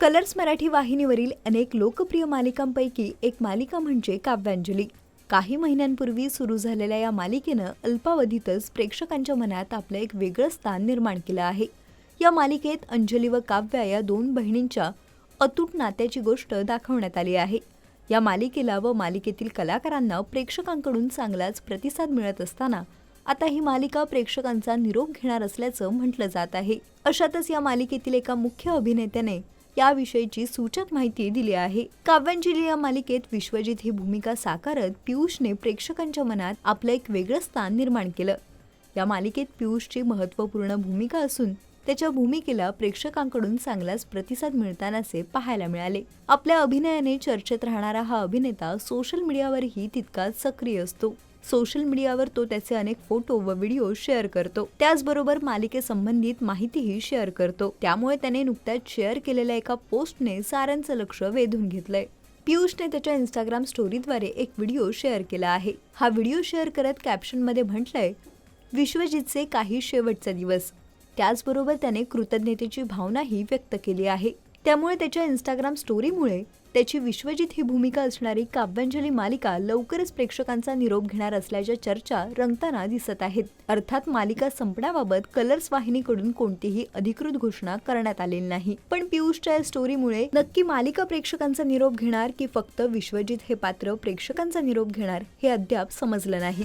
Colours Marathi वाहिनीवरील अनेक लोकप्रिय मालिकांपैकी एक मालिका म्हणजे काव्यांजली. काही महिन्यांपूर्वी सुरू झालेल्या या मालिकेनं अल्पावधीतच प्रेक्षकांच्या मनात आपलं एक वेगळं स्थान निर्माण केलं आहे. या मालिकेत अंजली व काव्या या दोन बहिणींच्या अतूट नात्याची गोष्ट दाखवण्यात आली आहे. या मालिकेला व मालिकेतील कलाकारांना प्रेक्षकांकडून चांगलाच प्रतिसाद मिळत असताना आता ही मालिका प्रेक्षकांचा निरोप घेणार असल्याचं म्हटलं जात आहे. अशातच या मालिकेतील एका मुख्य अभिनेत्याने याविषयीची सूचक माहिती दिली आहे. काव्यांजली या मालिकेत विश्वजित ही भूमिका साकारत पियुषने प्रेक्षकांच्या मनात आपलं एक वेगळं स्थान निर्माण केलं. या मालिकेत पियुषची महत्त्वपूर्ण भूमिका असून त्याच्या भूमिकेला प्रेक्षकांकडून चांगलाच प्रतिसाद मिळतानाचे पाहायला मिळाले. आपल्या अभिनयाने चर्चेत राहणारा हा अभिनेता सोशल मीडियावरही तितकाच सक्रिय असतो. सोशल मीडियावर तो त्याचे अनेक फोटो व व्हिडिओ शेअर करतो. त्याचबरोबर मालिकेसंबंधित माहितीही शेअर करतो. त्यामुळे त्याने नुकत्याच शेअर केलेल्या एका पोस्टने साऱ्यांचं लक्ष वेधून घेतलंय. पियुषने त्याच्या इंस्टाग्राम स्टोरीद्वारे एक व्हिडिओ शेअर केला आहे. हा व्हिडिओ शेअर करत कॅप्शनमध्ये म्हटलंय विश्वजितचे काही शेवटचा दिवस. त्याचबरोबर त्याने कृतज्ञतेची भावनाही व्यक्त केली आहे. त्यामुळे त्याच्या इंस्टाग्राम स्टोरीमुळे त्याची विश्वजित ही भूमिका असणारी काव्यांजली मालिका लवकरच प्रेक्षकांचा निरोप घेणार असल्याच्या चर्चा रंगताना दिसत आहेत. अर्थात मालिका संपण्याबाबत कलर्स वाहिनीकडून कोणतीही अधिकृत घोषणा करण्यात आलेली नाही. पण पियुषच्या या स्टोरीमुळे नक्की मालिका प्रेक्षकांचा निरोप घेणार की फक्त विश्वजित हे पात्र प्रेक्षकांचा निरोप घेणार हे अद्याप समजलं नाही.